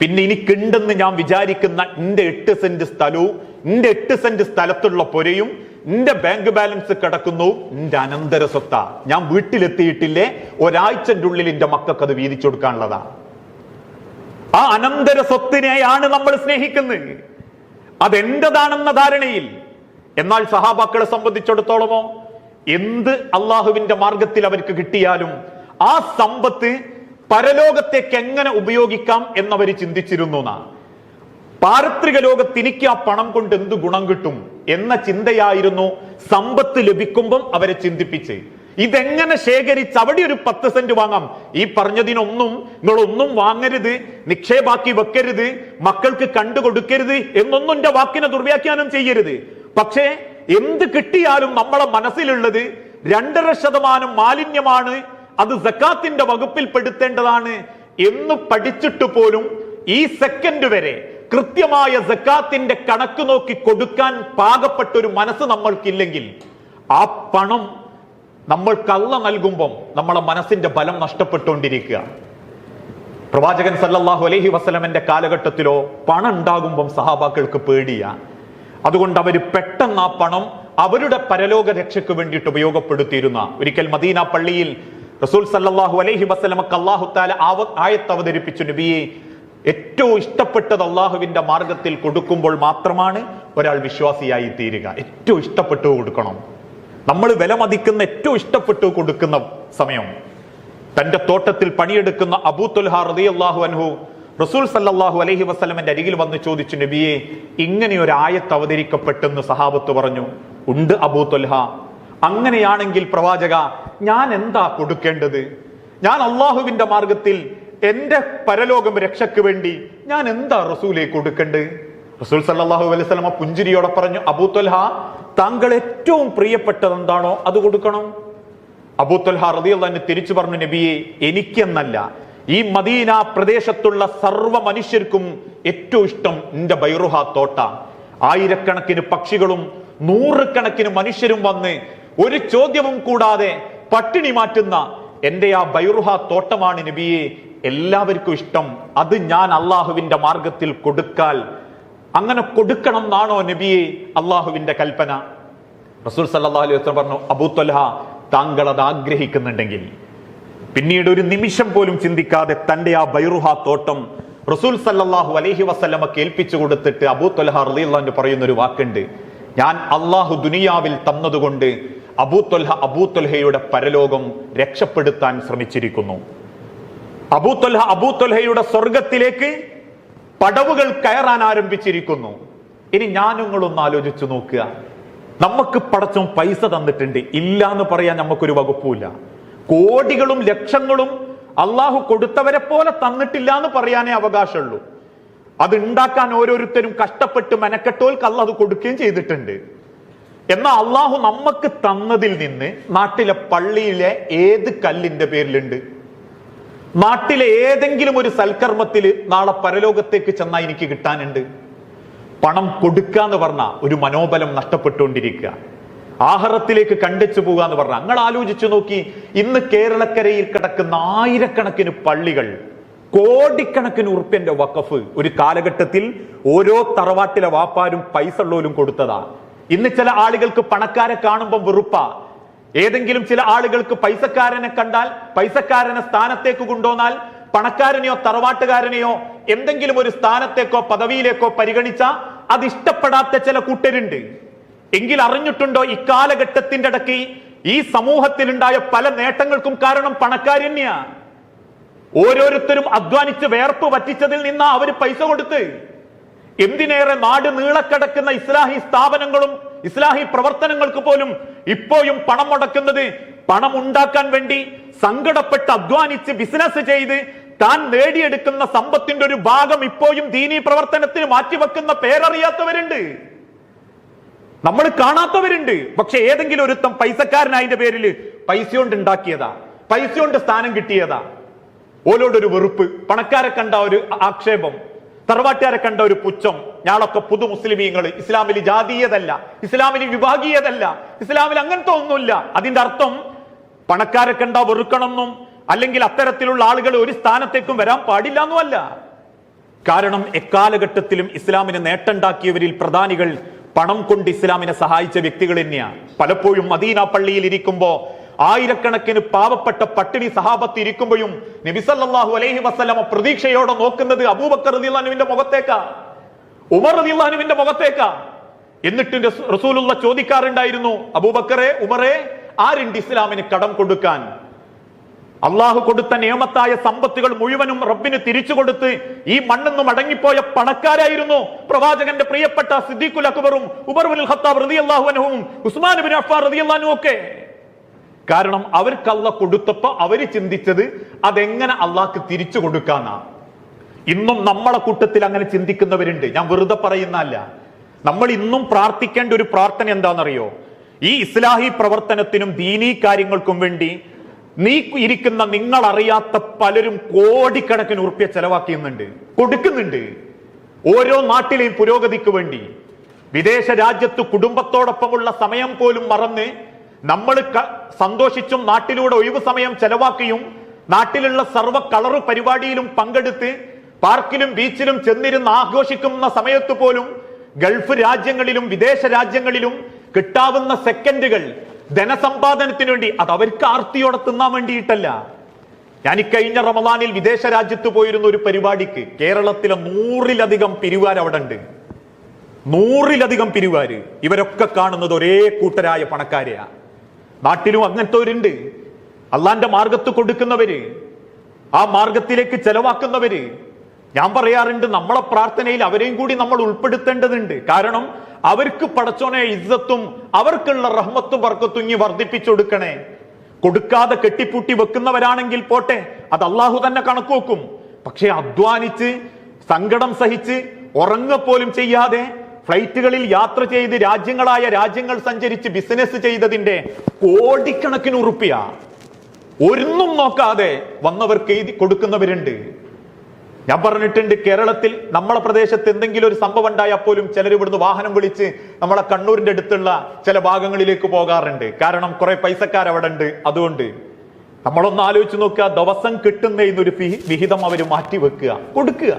പിന്നെ എനിക്കുണ്ടെന്ന് ഞാൻ വിചാരിക്കുന്ന എന്റെ എട്ട് സെന്റ് സ്ഥലവും എന്റെ എട്ട് സെന്റ് സ്ഥലത്തുള്ള പുരയും എന്റെ ബാങ്ക് ബാലൻസ് കിടക്കുന്നു എന്റെ അനന്തര സ്വത്ത. ഞാൻ വീട്ടിലെത്തിയിട്ടില്ലേ? ഒരാഴ്ചന്റെ ഉള്ളിൽ എന്റെ മക്കൾക്ക് അത് വീതിച്ചു കൊടുക്കാനുള്ളതാ. ആ അനന്തര സ്വത്തിനെയാണ് നമ്മൾ സ്നേഹിക്കുന്നത്. അതെന്റേതാണെന്ന ധാരണയിൽ. എന്നാൽ സഹാബാക്കളെ സംബന്ധിച്ചിടത്തോളമോ? എന്ത് അള്ളാഹുവിന്റെ മാർഗത്തിൽ അവർക്ക് കിട്ടിയാലും ആ സമ്പത്ത് പരലോകത്തേക്ക് എങ്ങനെ ഉപയോഗിക്കാം എന്നവർ ചിന്തിച്ചിരുന്നു എന്നാ പാരത്രിക ലോകത്ത് എനിക്ക് ആ പണം കൊണ്ട് എന്ത് ഗുണം കിട്ടും എന്ന ചിന്തയായിരുന്നു സമ്പത്ത് ലഭിക്കുമ്പം അവരെ ചിന്തിപ്പിച്ച്. ഇതെങ്ങനെ ശേഖരിച്ച് അവിടെ ഒരു പത്ത് സെന്റ് വാങ്ങാം? ഈ പറഞ്ഞതിനൊന്നും നിങ്ങളൊന്നും വാങ്ങരുത് നിക്ഷേപാക്കി വെക്കരുത് മക്കൾക്ക് കണ്ടു കൊടുക്കരുത് എന്നൊന്നും എന്റെ വാക്കിനെ ദുർവ്യാഖ്യാനം ചെയ്യരുത്. പക്ഷേ എന്ത് കിട്ടിയാലും നമ്മളെ മനസ്സിലുള്ളത് രണ്ടര ശതമാനം മാലിന്യമാണ് അത് സക്കാത്തിന്റെ വകുപ്പിൽ പെടുത്തേണ്ടതാണ് എന്ന് പഠിച്ചിട്ട് പോലും ഈ സെക്കൻഡ് വരെ കൃത്യമായ സക്കാത്തിന്റെ കണക്ക് നോക്കി കൊടുക്കാൻ പാകപ്പെട്ട ഒരു മനസ്സ് നമ്മൾക്കില്ലെങ്കിൽ ആ പണം നമ്മൾ കള്ള നൽകുമ്പം നമ്മളെ മനസ്സിന്റെ ബലം നഷ്ടപ്പെട്ടുകൊണ്ടിരിക്കുക. പ്രവാചകൻ സല്ലല്ലാഹു അലൈഹി വസ്ലമന്റെ കാലഘട്ടത്തിലോ പണം ഉണ്ടാകുമ്പം സഹാബാക്കൾക്ക് പേടിയാ. അതുകൊണ്ട് അവർ പെട്ടെന്ന് ആ പണം അവരുടെ പരലോക രക്ഷയ്ക്ക് വേണ്ടിയിട്ട് ഉപയോഗപ്പെടുത്തിയിരുന്ന. ഒരിക്കൽ മദീന പള്ളിയിൽ റസൂൽ സല്ലാഹു അലൈഹി വസല്ലമക്ക് അല്ലാഹു തആല ആവ- ആയത്ത് അവതരിപ്പിച്ചു നബിയെ ഏറ്റവും ഇഷ്ടപ്പെട്ടത് അള്ളാഹുവിന്റെ മാർഗത്തിൽ കൊടുക്കുമ്പോൾ മാത്രമാണ് ഒരാൾ വിശ്വാസിയായി തീരുക. ഏറ്റവും ഇഷ്ടപ്പെട്ടു കൊടുക്കണം. നമ്മൾ വില മതിക്കുന്ന ഏറ്റവും ഇഷ്ടപ്പെട്ടു കൊടുക്കുന്ന സമയം. തന്റെ തോട്ടത്തിൽ പണിയെടുക്കുന്ന അബൂ തുൽഹ അള്ളാഹു അൻഹു റസൂൽ സല്ലാഹു അലഹി വസ്ലമന്റെ അരികിൽ വന്ന് ചോദിച്ചു നബിയെ ഇങ്ങനെ ഒരു ആയത്ത് അവതരിക്കപ്പെട്ടെന്ന് സഹാബത്ത് പറഞ്ഞു. ഉണ്ട് അബൂത്തുൽഹ തുൽഹ. അങ്ങനെയാണെങ്കിൽ പ്രവാചക ഞാൻ എന്താ കൊടുക്കേണ്ടത്? ഞാൻ അള്ളാഹുവിന്റെ മാർഗത്തിൽ എന്റെ പരലോകം രക്ഷയ്ക്ക് വേണ്ടി ഞാൻ എന്താ റസൂലെ കൊടുക്കേണ്ടത്? റസൂൽ സല്ലാഹു അലൈഹി വസല്ലമ പുഞ്ചിരിയോടെ പറഞ്ഞു അബൂ താങ്കൾ ഏറ്റവും പ്രിയപ്പെട്ടത് എന്താണോ അത് കൊടുക്കണം. അബൂത്തൽഹ റളിയല്ലാഹു തിരിച്ചു പറഞ്ഞു നബിയെ എനിക്കെന്നല്ല. ഈ മദീന പ്രദേശത്തുള്ള സർവ മനുഷ്യർക്കും ഏറ്റവും ഇഷ്ടം എന്റെ ബൈറുഹ തോട്ട. ആയിരക്കണക്കിന് പക്ഷികളും നൂറുകണക്കിന് മനുഷ്യരും വന്ന് ഒരു ചോദ്യവും കൂടാതെ പട്ടിണി മാറ്റുന്ന എന്റെ ആ ബൈറുഹ തോട്ടമാണ് നബിയെ. എല്ലാവർക്കും ഇഷ്ടം. അത് ഞാൻ അള്ളാഹുവിന്റെ മാർഗത്തിൽ കൊടുക്കാൽ അങ്ങനെ കൊടുക്കണം എന്നാണോ നബിയെ അള്ളാഹുവിന്റെ കൽപ്പന? റസൂൽ സല്ലാ അലൈഹി വസ്ലം പറഞ്ഞു അബൂത്തൊൽഹ താങ്കൾ അത് ആഗ്രഹിക്കുന്നുണ്ടെങ്കിൽ. പിന്നീട് ഒരു നിമിഷം പോലും ചിന്തിക്കാതെ തന്റെ ആ ബൈറുഹ തോട്ടം റസൂൽ സല്ലാഹു അലഹി വസല്ലമ കേൾപ്പിച്ചു കൊടുത്തിട്ട് അബൂത്തൊലഹ റളിയല്ലാഹു പറയുന്ന ഒരു വാക്കുണ്ട്. ഞാൻ അള്ളാഹു ദുനിയാവിൽ തന്നതുകൊണ്ട് അബൂത്തൊൽഹ അബൂത്തൊൽഹയുടെ പരലോകം രക്ഷപ്പെടുത്താൻ ശ്രമിച്ചിരിക്കുന്നു. അബൂത്തൊൽഹ അബൂത്തൊൽഹയുടെ സ്വർഗത്തിലേക്ക് പടവുകൾ കയറാൻ ആരംഭിച്ചിരിക്കുന്നു. ഇനി ഞാൻ ഞാനുങ്ങളൊന്ന് ആലോചിച്ചു നോക്കുക. നമുക്ക് പടച്ചും പൈസ തന്നിട്ടുണ്ട്. ഇല്ല എന്ന് പറയാൻ നമുക്കൊരു വകുപ്പില്ല കോടികളും ലക്ഷങ്ങളും അള്ളാഹു കൊടുത്തവരെ പോലെ തന്നിട്ടില്ല എന്ന് പറയാനേ അവകാശമുള്ളൂ. അത് ഉണ്ടാക്കാൻ ഓരോരുത്തരും കഷ്ടപ്പെട്ട് മെനക്കെട്ടോൽക്ക് അള്ളാഹ് കൊടുക്കുകയും ചെയ്തിട്ടുണ്ട്. എന്നാൽ അള്ളാഹു നമ്മക്ക് തന്നതിൽ നിന്ന് നാട്ടിലെ പള്ളിയിലെ ഏത് കല്ലിന്റെ പേരിലുണ്ട്? നാട്ടിലെ ഏതെങ്കിലും ഒരു സൽക്കർമ്മത്തിൽ നാളെ പരലോകത്തേക്ക് ചെന്നാൽ എനിക്ക് കിട്ടാനുണ്ട്? പണം കൊടുക്കുക എന്ന് പറഞ്ഞ ഒരു മനോബലം നഷ്ടപ്പെട്ടുകൊണ്ടിരിക്കുക. ആഹാരത്തിലേക്ക് കണ്ടിച്ചു പോകുക എന്ന് പറഞ്ഞ. നിങ്ങൾ ആലോചിച്ചു നോക്കി ഇന്ന് കേരളക്കരയിൽ കിടക്കുന്ന ആയിരക്കണക്കിന് പള്ളികൾ കോടിക്കണക്കിന് ഉറുപ്പ്യന്റെ വക്കഫ് ഒരു കാലഘട്ടത്തിൽ ഓരോ തറവാട്ടിലെ വാപ്പാരും പൈസ ഉള്ളവരും കൊടുത്തതാ. ഇന്ന് ചില ആളുകൾക്ക് പണക്കാരെ കാണുമ്പോൾ വെറുപ്പ. ഏതെങ്കിലും ചില ആളുകൾക്ക് പൈസക്കാരനെ കണ്ടാൽ പൈസക്കാരനെ സ്ഥാനത്തേക്ക് കൊണ്ടുവന്നാൽ പണക്കാരനെയോ തറവാട്ടുകാരനെയോ എന്തെങ്കിലും ഒരു സ്ഥാനത്തേക്കോ പദവിയിലേക്കോ പരിഗണിച്ച അത് ഇഷ്ടപ്പെടാത്ത ചില കൂട്ടരുണ്ട്. എങ്കിൽ അറിഞ്ഞിട്ടുണ്ടോ ഇക്കാലഘട്ടത്തിന്റെ ഇടയ്ക്ക് ഈ സമൂഹത്തിലുണ്ടായ പല നേട്ടങ്ങൾക്കും കാരണം പണക്കാർ ഓരോരുത്തരും അധ്വാനിച്ച് വേർപ്പ് പറ്റിച്ചതിൽ നിന്നാ അവർ പൈസ കൊടുത്ത്. എന്തിനേറെ നാട് നീളക്കിടക്കുന്ന ഇസ്ലാഹി സ്ഥാപനങ്ങളും ഇസ്ലാഹി പ്രവർത്തനങ്ങൾക്ക് പോലും ഇപ്പോഴും പണം മുടക്കുന്നത് പണം ഉണ്ടാക്കാൻ വേണ്ടി സങ്കടപ്പെട്ട് അധ്വാനിച്ച് ബിസിനസ് ചെയ്ത് താൻ നേടിയെടുക്കുന്ന സമ്പത്തിന്റെ ഒരു ഭാഗം ഇപ്പോഴും ദീനീ പ്രവർത്തനത്തിന് മാറ്റിവെക്കുന്ന പേരറിയാത്തവരുണ്ട്. നമ്മൾ കാണാത്തവരുണ്ട്. പക്ഷെ ഏതെങ്കിലും ഒരുത്തം പൈസക്കാരൻ അതിന്റെ പേരിൽ പൈസ കൊണ്ട് ഉണ്ടാക്കിയതാ പൈസ കൊണ്ട് സ്ഥാനം കിട്ടിയതാ. ഓലോടൊരു വെറുപ്പ് പണക്കാരെ കണ്ട ഒരു ആക്ഷേപം. തറവാട്ടുകാരെ കണ്ട ഒരു പുച്ഛം. ഞാളൊക്കെ പുതു മുസ്ലിമീങ്ങൾ. ഇസ്ലാമിൽ ജാതീയതല്ല. ഇസ്ലാമിൽ വിഭാഗീയതല്ല. ഇസ്ലാമിൽ അങ്ങനത്തെ ഒന്നുമില്ല. അതിന്റെ അർത്ഥം പണക്കാരെ കണ്ട വെറുക്കണമെന്നും അല്ലെങ്കിൽ അത്തരത്തിലുള്ള ആളുകൾ ഒരു സ്ഥാനത്തേക്കും വരാൻ പാടില്ല എന്നുമല്ല. കാരണം എക്കാലഘട്ടത്തിലും ഇസ്ലാമിന് നേട്ടമുണ്ടാക്കിയവരിൽ പ്രധാനികൾ പണം കൊണ്ട് ഇസ്ലാമിനെ സഹായിച്ച വ്യക്തികൾ തന്നെയാണ് പലപ്പോഴും മദീന പള്ളിയിൽ ഇരിക്കുമ്പോ ആയിരക്കണക്കിന് പാവപ്പെട്ട പട്ടിണി സഹാബത്ത് ഇരിക്കുമ്പോഴും നബിസല്ലാഹു അലൈഹി വസ്ലമ പ്രതീക്ഷയോടെ നോക്കുന്നത് അബൂബക്കർ റദിയുള്ളാനുവിന്റെ മുഖത്തേക്കാ ഉമർ റദിയുള്ളാനുവിന്റെ മുഖത്തേക്കാ. എന്നിട്ട് റസൂലുള്ള ചോദിക്കാറുണ്ടായിരുന്നു അബൂബക്കറെ ഉമറെ ആരുണ്ട് ഇസ്ലാമിന് കടം കൊടുക്കാൻ? അള്ളാഹു കൊടുത്ത നിയമത്തായ സമ്പത്തുകൾ മുഴുവനും റബ്ബിന് തിരിച്ചു കൊടുത്ത് ഈ മണ്ണെന്ന് മടങ്ങിപ്പോയ പണക്കാരായിരുന്നു പ്രവാചകന്റെ പ്രിയപ്പെട്ട സിദ്ദീഖുൽ അക്ബറും ഉമർബുൽ ഖത്താബ് റളിയല്ലാഹു അൻഹുവും ഉസ്മാൻ ബിൻ അഫ്ഫാൻ റളിയല്ലാഹു ഒക്കെ കാരണം അവർക്ക് അള്ള കൊടുത്തപ്പോ അവർ ചിന്തിച്ചത് അതെങ്ങനെ അള്ളാഹ്ക്ക് തിരിച്ചു കൊടുക്കാന്നാ. ഇന്നും നമ്മളെ കൂട്ടത്തിൽ അങ്ങനെ ചിന്തിക്കുന്നവരുണ്ട്. ഞാൻ വെറുതെ പറയുന്നല്ല നമ്മൾ ഇന്നും പ്രാർത്ഥിക്കേണ്ട ഒരു പ്രാർത്ഥന എന്താണെന്നറിയോ? ഈ ഇസ്ലാഹി പ്രവർത്തനത്തിനും ദീനീ കാര്യങ്ങൾക്കും വേണ്ടി നീ ഇരിക്കുന്ന നിങ്ങൾ അറിയാത്ത പലരും കോടിക്കണക്കിന് ഉറുപ്പ്യ ചെലവാക്കുന്നുണ്ട് കൊടുക്കുന്നുണ്ട്. ഓരോ നാട്ടിലെയും പുരോഗതിക്ക് വേണ്ടി. വിദേശ രാജ്യത്ത് കുടുംബത്തോടൊപ്പമുള്ള സമയം പോലും മറന്ന് നമ്മൾ സന്തോഷിച്ചും നാട്ടിലൂടെ ഒഴിവ് സമയം ചെലവാക്കിയും നാട്ടിലുള്ള സർവ കളറ് പരിപാടിയിലും പങ്കെടുത്ത് പാർക്കിലും ബീച്ചിലും ചെന്നിരുന്ന് ആഘോഷിക്കുന്ന സമയത്ത് പോലും ഗൾഫ് രാജ്യങ്ങളിലും വിദേശ രാജ്യങ്ങളിലും കിട്ടാവുന്ന സെക്കൻഡുകൾ ധനസമ്പാദനത്തിന് വേണ്ടി അത് അവർക്ക് ആർത്തിയോടെ തിന്നാൻ വേണ്ടിയിട്ടല്ല. ഞാൻ ഇക്കഴിഞ്ഞ റമദാനിൽ വിദേശ രാജ്യത്ത് പോയിരുന്ന ഒരു പരിപാടിക്ക് കേരളത്തിലെ നൂറിലധികം പിരിവാർ അവിടെ ഉണ്ട് നൂറിലധികം പിരിവാര് ഇവരൊക്കെ കാണുന്നത് ഒരേ കൂട്ടരായ പണക്കാരെയാ. നാട്ടിലും അങ്ങനത്തെവരുണ്ട് അള്ളാന്റെ മാർഗത്ത് കൊടുക്കുന്നവര് ആ മാർഗത്തിലേക്ക് ചെലവാക്കുന്നവര്. ഞാൻ പറയാറുണ്ട് നമ്മളെ പ്രാർത്ഥനയിൽ അവരെയും കൂടി നമ്മൾ ഉൾപ്പെടുത്തേണ്ടതുണ്ട്. കാരണം അവർക്ക് പടച്ചോനെ ഇജ്ജത്തും അവർക്കുള്ള റഹ്മത്തും വർക്കത്തും ഇനി വർദ്ധിപ്പിച്ചു കൊടുക്കണേ. കൊടുക്കാതെ കെട്ടിപ്പൂട്ടി വെക്കുന്നവരാണെങ്കിൽ പോട്ടെ അത് അള്ളാഹു തന്നെ കണക്ക് വെക്കും പക്ഷെ അധ്വാനിച്ച് സങ്കടം സഹിച്ച് ഉറങ്ങപ്പോലും ചെയ്യാതെ ഫ്ലൈറ്റുകളിൽ യാത്ര ചെയ്ത് രാജ്യങ്ങളായ രാജ്യങ്ങൾ സഞ്ചരിച്ച് ബിസിനസ് ചെയ്തതിന്റെ കോടിക്കണക്കിന് ഉറുപ്പിയ ഒന്നും നോക്കാതെ വന്നവർക്ക് എഴുതി കൊടുക്കുന്നവരുണ്ട്. ഞാൻ പറഞ്ഞിട്ടുണ്ട് കേരളത്തിൽ നമ്മളെ പ്രദേശത്ത് എന്തെങ്കിലും ഒരു സംഭവം ഉണ്ടായാൽ പോലും ചിലർ ഇവിടുന്ന് വാഹനം വിളിച്ച് നമ്മളെ കണ്ണൂരിന്റെ അടുത്തുള്ള ചില ഭാഗങ്ങളിലേക്ക് പോകാറുണ്ട്. കാരണം കുറെ പൈസക്കാർ അവിടെ ഉണ്ട്. അതുകൊണ്ട് നമ്മളൊന്ന് ആലോചിച്ച് നോക്കുക ദിവസം കിട്ടുന്നതിനൊരു ഒരു വിഹിതം അവർ മാറ്റി വെക്കുക കൊടുക്കുക.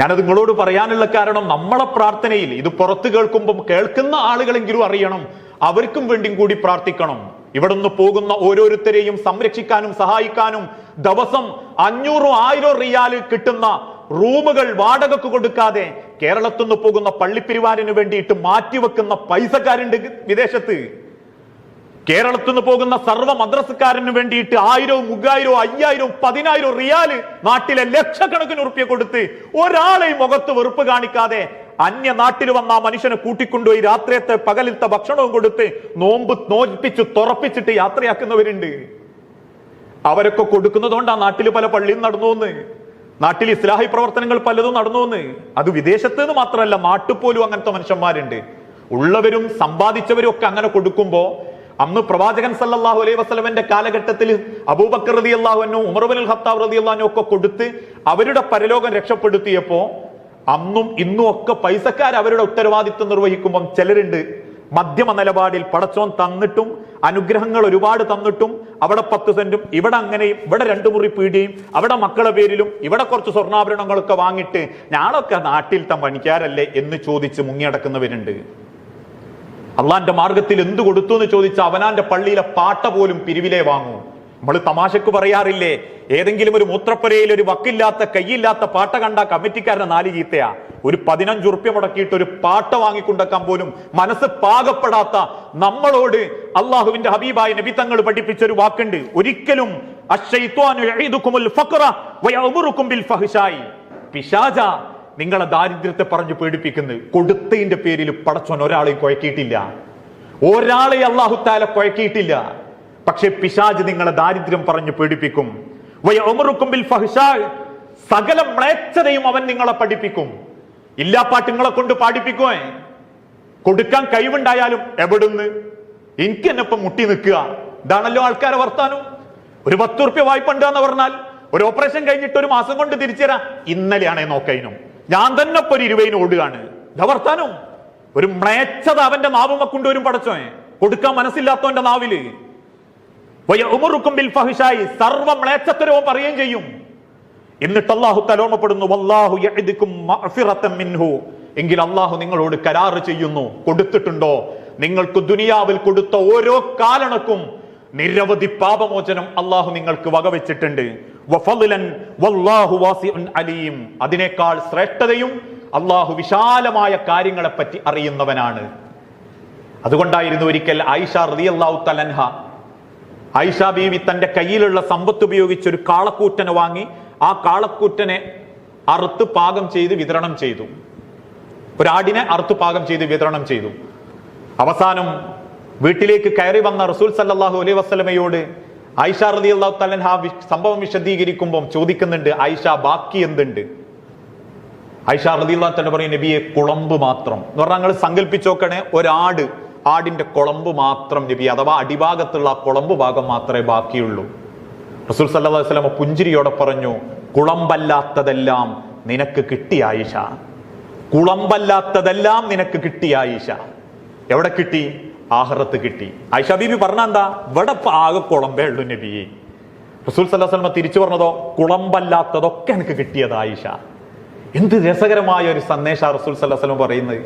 ഞാനത് നിങ്ങളോട് പറയാനുള്ള കാരണം നമ്മളെ പ്രാർത്ഥനയിൽ ഇത് പുറത്ത് കേൾക്കുമ്പം കേൾക്കുന്ന ആളുകളെങ്കിലും അറിയണം. അവർക്കും വേണ്ടിയും കൂടി പ്രാർത്ഥിക്കണം. ഇവിടുന്ന് പോകുന്ന ഓരോരുത്തരെയും സംരക്ഷിക്കാനും സഹായിക്കാനും ദിവസം അഞ്ഞൂറോ ആയിരോ റിയാൽ കിട്ടുന്ന റൂമുകൾ വാടകക്ക് കൊടുക്കാതെ കേരളത്തിൽ നിന്ന് പോകുന്ന പള്ളിപ്പിരിവാരിന് വേണ്ടിയിട്ട് മാറ്റിവെക്കുന്ന പൈസക്കാരുണ്ട് വിദേശത്ത്. കേരളത്തിൽ നിന്ന് പോകുന്ന സർവ മദ്രസക്കാരന് വേണ്ടിയിട്ട് ആയിരവും മുഗായിരവും അയ്യായിരവും പതിനായിരവും റിയാൽ നാട്ടിലെ ലക്ഷക്കണക്കിന് ഉറുപ്പ്യ കൊടുത്ത് ഒരാളെ മുഖത്ത് വെറുപ്പ് കാണിക്കാതെ അന്യ നാട്ടിൽ വന്ന ആ മനുഷ്യനെ കൂട്ടിക്കൊണ്ടുപോയി രാത്രിയത്തെ പകലിലത്തെ ഭക്ഷണവും കൊടുത്ത് നോമ്പ് നോൽപ്പിച്ച് തുറപ്പിച്ചിട്ട് യാത്രയാക്കുന്നവരുണ്ട്. അവരൊക്കെ കൊടുക്കുന്നതുകൊണ്ട് ആ നാട്ടിൽ പല പള്ളിയും നടന്നു എന്ന് നാട്ടിൽ ഇസ്ലാഹി പ്രവർത്തനങ്ങൾ പലതും നടന്നു എന്ന് അത് വിദേശത്ത് നിന്ന് മാത്രമല്ല നാട്ടിൽ പോലും അങ്ങനത്തെ മനുഷ്യന്മാരുണ്ട്. ഉള്ളവരും സമ്പാദിച്ചവരും ഒക്കെ അങ്ങനെ കൊടുക്കുമ്പോ അന്ന് പ്രവാചകൻ സല്ലാഹു അലൈഹി വസല്ലമന്റെ കാലഘട്ടത്തിൽ അബൂബക്കർ റതി അള്ളാഹുനു ഉമർബിൻ ഖത്താബ് റതി അള്ളഹാനോ ഒക്കെ കൊടുത്ത് അവരുടെ പരലോകം രക്ഷപ്പെടുത്തിയപ്പോ അന്നും ഇന്നും ഒക്കെ പൈസക്കാർ അവരുടെ ഉത്തരവാദിത്വം നിർവഹിക്കുമ്പം ചിലരുണ്ട് മധ്യമ നിലപാടിൽ പടച്ചോൻ തന്നിട്ടും അനുഗ്രഹങ്ങൾ ഒരുപാട് തന്നിട്ടും അവിടെ പത്ത് സെന്റും ഇവിടെ അങ്ങനെയും ഇവിടെ രണ്ടു മുറി പീടിയും അവിടെ മക്കളെ പേരിലും ഇവിടെ കുറച്ച് സ്വർണാഭരണങ്ങളൊക്കെ വാങ്ങിയിട്ട് ഞാനൊക്കെ നാട്ടിലത്തെ പണിക്കാരല്ലേ? എന്ന് ചോദിച്ച് മുങ്ങിയടക്കുന്നവരുണ്ട് അള്ളാന്റെ മാർഗത്തിൽ എന്ത് കൊടുത്തു എന്ന് ചോദിച്ച അവനാന്റെ പള്ളിയിലെ പാട്ട പോലും പിരിവിലെ വാങ്ങൂ. നമ്മൾ തമാശക്ക് പറയാറില്ലേ ഏതെങ്കിലും ഒരു മൂത്രപ്പുരയിൽ ഒരു വക്കില്ലാത്ത കൈയില്ലാത്ത പാട്ട കണ്ട കമ്മിറ്റിക്കാരനെ നാല് ചീത്തയാ. ഒരു പതിനഞ്ച് ഉറുപ്പ്യ മുടക്കിയിട്ട് ഒരു പാട്ട വാങ്ങിക്കൊണ്ടക്കാൻ പോലും മനസ്സ് പാകപ്പെടാത്ത നമ്മളോട് അള്ളാഹുവിന്റെ ഹബീബായ നബി തങ്ങൾ പഠിപ്പിച്ച ഒരു വാക്കുണ്ട്. ഒരിക്കലും അശ്ശൈത്വാനു നിങ്ങളെ ദാരിദ്ര്യത്തെ പറഞ്ഞ് പേടിപ്പിക്കുന്നത് കൊടുത്തതിന്റെ പേരിൽ പടച്ചോൻ ഒരാളെയും കുഴക്കിയിട്ടില്ല ഒരാളെ അള്ളാഹുത്താല കുഴക്കിയിട്ടില്ല പക്ഷെ പിശാജ് നിങ്ങളെ ദാരിദ്ര്യം പറഞ്ഞ് പേടിപ്പിക്കും. ബിൽ സകല മ്ലേച്ഛതയും അവൻ നിങ്ങളെ പഠിപ്പിക്കും. ഇല്ലാ നിങ്ങളെ കൊണ്ട് പാടിപ്പിക്കുവേ. കൊടുക്കാൻ കഴിവുണ്ടായാലും എവിടുന്ന്? എനിക്ക് എന്നെ ഇപ്പൊ മുട്ടി നിൽക്കുക. ഇതാണല്ലോ ആൾക്കാരെ വർത്താനം. ഒരു പത്ത് റുപ്യ വായ്പ ഉണ്ടെന്ന് പറഞ്ഞാൽ ഒരു ഓപ്പറേഷൻ കഴിഞ്ഞിട്ട് ഒരു മാസം കൊണ്ട് തിരിച്ചു തരാം ഇന്നലെയാണേ നോക്കൈനും ഞാൻ തന്നെ ഇപ്പൊ ഒരു ഇരുപതിന് ഓടുകയാണ്. വർത്താനം. ഒരു മ്ലേച്ഛത അവന്റെ നാവുമ കൊണ്ടുവരും പടച്ചോ കൊടുക്കാൻ മനസ്സില്ലാത്തവന്റെ നാവിൽ. വയഉമുറുക്കും ബിൽ സർവ മ്ലേച്ഛത്തരവും പറയുകയും ചെയ്യും. എന്നിട്ട് അള്ളാഹു തലോമപ്പെടുന്നു വല്ലാഹു മിൻഹു. എങ്കിൽ അള്ളാഹു നിങ്ങളോട് കരാറ് ചെയ്യുന്നു. കൊടുത്തിട്ടുണ്ടോ? നിങ്ങൾക്ക് ദുനിയാവിൽ കൊടുത്ത ഓരോ കാലണക്കും നിരവധി പാപമോചനം അള്ളാഹു നിങ്ങൾക്ക് വകവെച്ചിട്ടുണ്ട്. അലീം. അതിനേക്കാൾ ശ്രേഷ്ഠതയും അള്ളാഹു വിശാലമായ കാര്യങ്ങളെ പറ്റി അറിയുന്നവനാണ്. അതുകൊണ്ടായിരുന്നു ഒരിക്കൽ ആയിഷ റളിയല്ലാഹു തലൻഹ ആയിഷ ബീവി തന്റെ കയ്യിലുള്ള സമ്പത്ത് ഉപയോഗിച്ച് ഒരു കാളക്കൂറ്റനെ വാങ്ങി ആ കാളക്കൂറ്റനെ അറുത്ത് പാകം ചെയ്ത് വിതരണം ചെയ്തു. ഒരാടിനെ അറുത്ത് പാകം ചെയ്ത് വിതരണം ചെയ്തു. അവസാനം വീട്ടിലേക്ക് കയറി വന്ന റസൂൽ സല്ലാഹു അലൈഹി വസല്ലമയോട് ആയിഷ റതി അള്ളാഹു തലൻഹ സംഭവം വിശദീകരിക്കുമ്പോൾ ചോദിക്കുന്നുണ്ട് ഐഷ ബാക്കി എന്തുണ്ട്? ഐഷ റതി തന്നെ പറയും നബിയെ കുളമ്പ് മാത്രം. എന്ന് പറഞ്ഞാൽ നിങ്ങൾ സങ്കല്പിച്ചോക്കണേ ഒരാട് ആടിന്റെ കുളമ്പ് മാത്രം നബി അഥവാ അടിഭാഗത്തുള്ള ആ കുളമ്പ് ഭാഗം മാത്രമേ ബാക്കിയുള്ളൂ. റസൂൽ അലൈഹി വസല്ലം പുഞ്ചിരിയോടെ പറഞ്ഞു കുളമ്പല്ലാത്തതെല്ലാം നിനക്ക് കിട്ടി ആയിഷ. കുളമ്പല്ലാത്തതെല്ലാം നിനക്ക് കിട്ടി ആയിഷ. എവിടെ കിട്ടി? ആഹ്റത്ത് കിട്ടി. ആയിഷ ബീബി പറഞ്ഞ എന്താ? ഇവിടെ ആകെ കുളമ്പേ ഉള്ളൂ നബിയെ. റസൂൽ അലൈഹി വസല്ലം തിരിച്ചു പറഞ്ഞതോ? കുളമ്പല്ലാത്തതൊക്കെ എനിക്ക് കിട്ടിയത് ആയിഷ. എന്ത് രസകരമായ ഒരു സന്ദേശ റസൂൽ സല്ലല്ലാഹു സ്വലം പറയുന്നത്.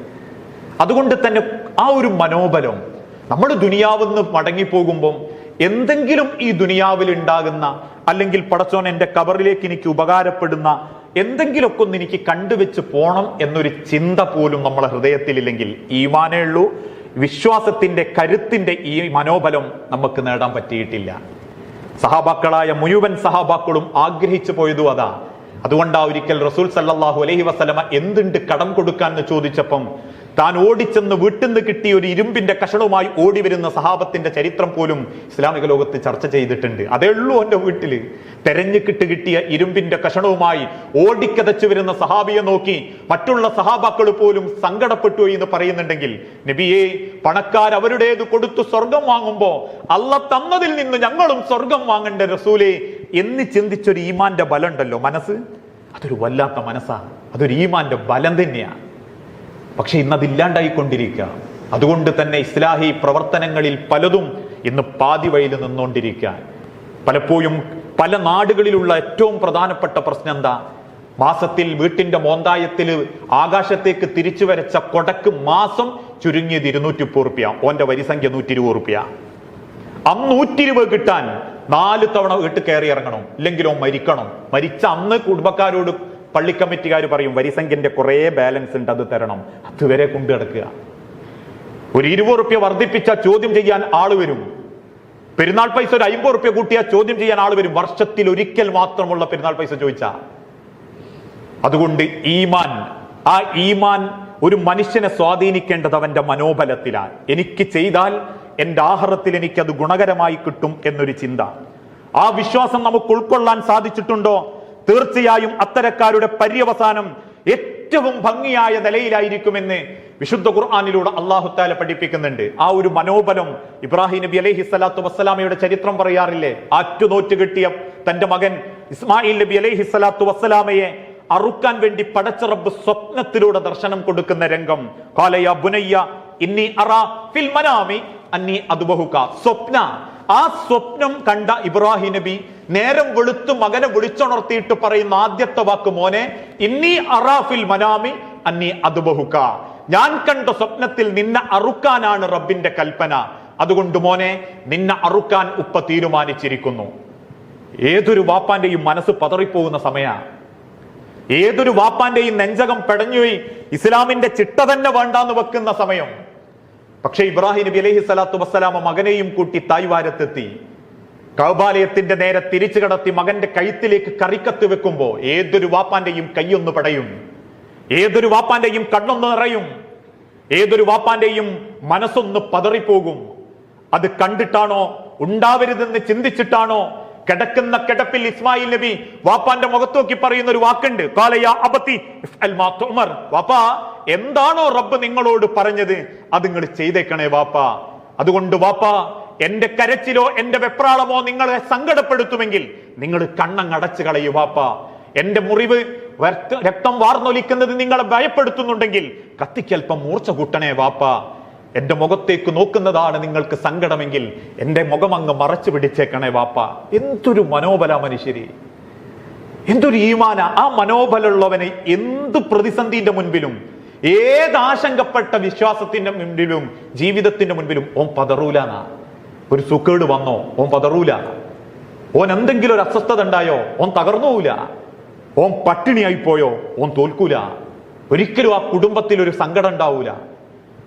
അതുകൊണ്ട് തന്നെ ആ ഒരു മനോബലം നമ്മൾ ദുനിയാവെന്ന് മടങ്ങിപ്പോകുമ്പം എന്തെങ്കിലും ഈ ദുനിയാവിൽ ഉണ്ടാകുന്ന അല്ലെങ്കിൽ പടച്ചോൻ എന്റെ കബറിലേക്ക് എനിക്ക് ഉപകാരപ്പെടുന്ന എന്തെങ്കിലുമൊക്കെ ഒന്ന് എനിക്ക് കണ്ടുവെച്ച് പോണം എന്നൊരു ചിന്ത പോലും നമ്മളെ ഹൃദയത്തിലില്ലെങ്കിൽ ഈമാനേ ഉള്ളൂ വിശ്വാസത്തിന്റെ കരുത്തിന്റെ ഈ മനോബലം നമുക്ക് നേടാൻ പറ്റിയിട്ടില്ല. സഹാബാക്കളായ മുഴുവൻ സഹാബാക്കളും ആഗ്രഹിച്ചു പോയതും അതാ. അതുകൊണ്ടാ ഒരിക്കൽ റസൂൽ സല്ലാഹു അലഹി വസല്ലമ എന്തുണ്ട് കടം കൊടുക്കാൻ എന്ന് ചോദിച്ചപ്പം താൻ ഓടിച്ചെന്ന് വീട്ടിൽ നിന്ന് കിട്ടിയ ഒരു ഇരുമ്പിന്റെ കഷണവുമായി ഓടി വരുന്ന സഹാബത്തിന്റെ ചരിത്രം പോലും ഇസ്ലാമിക ലോകത്ത് ചർച്ച ചെയ്തിട്ടുണ്ട്. അതേ ഉള്ളൂ എന്റെ വീട്ടിൽ. തെരഞ്ഞു കിട്ട് കിട്ടിയ ഇരുമ്പിന്റെ കഷണവുമായി ഓടിക്കതച്ചു വരുന്ന സഹാബിയെ നോക്കി മറ്റുള്ള സഹാബാക്കൾ പോലും സങ്കടപ്പെട്ടു എന്ന് പറയുന്നുണ്ടെങ്കിൽ നബിയെ പണക്കാർ അവരുടേത് കൊടുത്തു സ്വർഗം വാങ്ങുമ്പോ അല്ല തന്നതിൽ നിന്ന് ഞങ്ങളും സ്വർഗം വാങ്ങേണ്ട റസൂലെ എന്ന് ചിന്തിച്ചൊരു ഈമാന്റെ ബലം ഉണ്ടല്ലോ മനസ്സ്. അതൊരു വല്ലാത്ത മനസ്സാണ്. അതൊരു ഈമാന്റെ ബലം തന്നെയാണ്. പക്ഷെ ഇന്ന് അതില്ലാണ്ടായിക്കൊണ്ടിരിക്കുക അതുകൊണ്ട് തന്നെ ഇസ്ലാഹി പ്രവർത്തനങ്ങളിൽ പലതും ഇന്ന് പാതി വഴിയിൽ നിന്നുകൊണ്ടിരിക്കുക പലപ്പോഴും പല നാടുകളിലുള്ള ഏറ്റവും പ്രധാനപ്പെട്ട പ്രശ്നം എന്താ? മാസത്തിൽ വീട്ടിന്റെ മോന്തായത്തിൽ ആകാശത്തേക്ക് തിരിച്ചു വരച്ച കൊടക്ക് മാസം ചുരുങ്ങിയത് ഇരുന്നൂറ്റി മുപ്പത് റുപ്യ. ഓന്റെ വരിസംഖ്യ നൂറ്റി ഇരുപത് റുപ്യ. അന്ന് നൂറ്റി ഇരുപത് കിട്ടാൻ നാല് തവണ വീട്ടിൽ കയറി ഇറങ്ങണം. ഇല്ലെങ്കിലോ മരിക്കണം. മരിച്ച അന്ന് കുടുംബക്കാരോട് പള്ളി കമ്മിറ്റിക്കാർ പറയും വരിസംഖ്യന്റെ കുറേ ബാലൻസ് ഉണ്ട് അത് തരണം. അതുവരെ കൊണ്ടു കിടക്കുക ഒരു ഇരുപത് റുപ്യ വർദ്ധിപ്പിച്ച ചോദ്യം ചെയ്യാൻ ആൾ വരും. പെരുന്നാൾ പൈസ ഒരു അമ്പത് റുപ്യ കൂട്ടിയാൽ ചോദ്യം ചെയ്യാൻ ആൾ വരും. വർഷത്തിൽ ഒരിക്കൽ മാത്രമുള്ള പെരുന്നാൾ പൈസ ചോദിച്ചാ. അതുകൊണ്ട് ഈമാൻ ആ ഈമാൻ ഒരു മനുഷ്യനെ സ്വാധീനിക്കേണ്ടത് അവന്റെ മനോബലത്തിലാണ്. എനിക്ക് ചെയ്താൽ എന്റെ ആഹാരത്തിൽ എനിക്കത് ഗുണകരമായി കിട്ടും എന്നൊരു ചിന്ത. ആ വിശ്വാസം നമുക്ക് ഉൾക്കൊള്ളാൻ സാധിച്ചിട്ടുണ്ടോ? തീർച്ചയായും അത്തരക്കാരുടെ പര്യവസാനം ഏറ്റവും ഭംഗിയായ നിലയിലായിരിക്കുമെന്ന് വിശുദ്ധ ഖുർആാനിലൂടെ അള്ളാഹുത്താല പഠിപ്പിക്കുന്നുണ്ട്. ആ ഒരു മനോബലം ഇബ്രാഹിം നബി അലൈഹി സ്വലാത്തു വസ്സലാമയുടെ ചരിത്രം പറയാറില്ലേ? ആറ്റുനോറ്റ് കിട്ടിയ തന്റെ മകൻ ഇസ്മായിൽ നബി അലൈഹി സ്വലാത്തു വസ്സലാമയെ അറുക്കാൻ വേണ്ടി പടച്ച റബ്ബ് സ്വപ്നത്തിലൂടെ ദർശനം കൊടുക്കുന്ന രംഗം. കാലയ ബുനയ്യ ഇന്നി അറ ഫിൽ മനാമി അന്നി അതുബഹുക സ്വപ്ന ആ സ്വപ്നം കണ്ട ഇബ്രാഹിം നബി നേരം വെളുത്ത് മകനെ വിളിച്ചുണർത്തിയിട്ട് പറയുന്ന ആദ്യത്തെ വാക്ക് മോനെ ഇന്നി അറാഫിൽ മനാമി അന്നി അതുബഹുക്ക ഞാൻ കണ്ട സ്വപ്നത്തിൽ നിന്നെ അറുക്കാനാണ് റബ്ബിന്റെ കൽപ്പന. അതുകൊണ്ട് മോനെ നിന്നെ അറുക്കാൻ ഉപ്പ തീരുമാനിച്ചിരിക്കുന്നു. ഏതൊരു വാപ്പാന്റെയും മനസ്സ് പതറിപ്പോകുന്ന സമയ. ഏതൊരു വാപ്പാന്റെയും നെഞ്ചകം പെടഞ്ഞുപോയി ഇസ്ലാമിന്റെ ചിട്ട തന്നെ വേണ്ടാന്ന് വെക്കുന്ന സമയം. പക്ഷേ ഇബ്രാഹിം നബി അലൈഹി സ്വലാത്തു വസ്സലാമ മകനെയും കൂട്ടി തായ്വാരത്തെത്തി. കൗബാലയത്തിന്റെ നേരെ തിരിച്ചു കടത്തി മകന്റെ കഴുത്തിലേക്ക് കറിക്കത്ത് വെക്കുമ്പോൾ ഏതൊരു വാപ്പാന്റെയും കൈയൊന്ന് പടയും. ഏതൊരു വാപ്പാന്റെയും കണ്ണൊന്ന് നിറയും. ഏതൊരു വാപ്പാന്റെയും മനസ്സൊന്ന് പതറിപ്പോകും. അത് കണ്ടിട്ടാണോ? ഉണ്ടാവരുതെന്ന് ചിന്തിച്ചിട്ടാണോ? കിടക്കുന്ന കിടപ്പിൽ ഇസ്മായിൽ നബി വാപ്പാന്റെ മുഖത്തോക്കി പറയുന്ന ഒരു വാക്കുണ്ട്. കാലയ അബത്തി. വാപ്പാ എന്താണോ റബ്ബ് നിങ്ങളോട് പറഞ്ഞത്? അത് നിങ്ങൾ ചെയ്തേക്കണേ വാപ്പ. അതുകൊണ്ട് വാപ്പ എന്റെ കരച്ചിലോ എന്റെ വെപ്രാളമോ നിങ്ങളെ സങ്കടപ്പെടുത്തുമെങ്കിൽ നിങ്ങൾ കണ്ണങ്ങടച്ചു കളയൂ വാപ്പ. എന്റെ മുറിവ് രക്ത- വാർന്നൊലിക്കുന്നത് നിങ്ങളെ ഭയപ്പെടുത്തുന്നുണ്ടെങ്കിൽ കത്തിക്കൽപ്പം മൂർച്ച കൂട്ടണേ വാപ്പ. എന്റെ മുഖത്തേക്ക് നോക്കുന്നതാണ് നിങ്ങൾക്ക് സങ്കടമെങ്കിൽ എന്റെ മുഖം അങ്ങ് മറച്ചു പിടിച്ചേക്കണേ വാപ്പ. എന്തൊരു മനോബല മനുഷ്യരി. എന്തൊരു ഈമാന. ആ മനോബലമുള്ളവനെ എന്ത് പ്രതിസന്ധിന്റെ മുൻപിലും ഏത് ആശങ്കപ്പെട്ട വിശ്വാസത്തിന്റെ മുൻപിലും ജീവിതത്തിന്റെ മുൻപിലും ഓൻ പതറൂലെന്നാ. ഒരു സുക്കേട് വന്നോ ഓം പതറൂല. ഓൻ എന്തെങ്കിലും ഒരു അസ്വസ്ഥത ഉണ്ടായോ ഓൻ തകർന്നുപോല ഓൻ പട്ടിണിയായി പോയോ ഓൻ തോൽക്കൂല. ഒരിക്കലും ആ കുടുംബത്തിൽ ഒരു സങ്കടം ഉണ്ടാവൂല.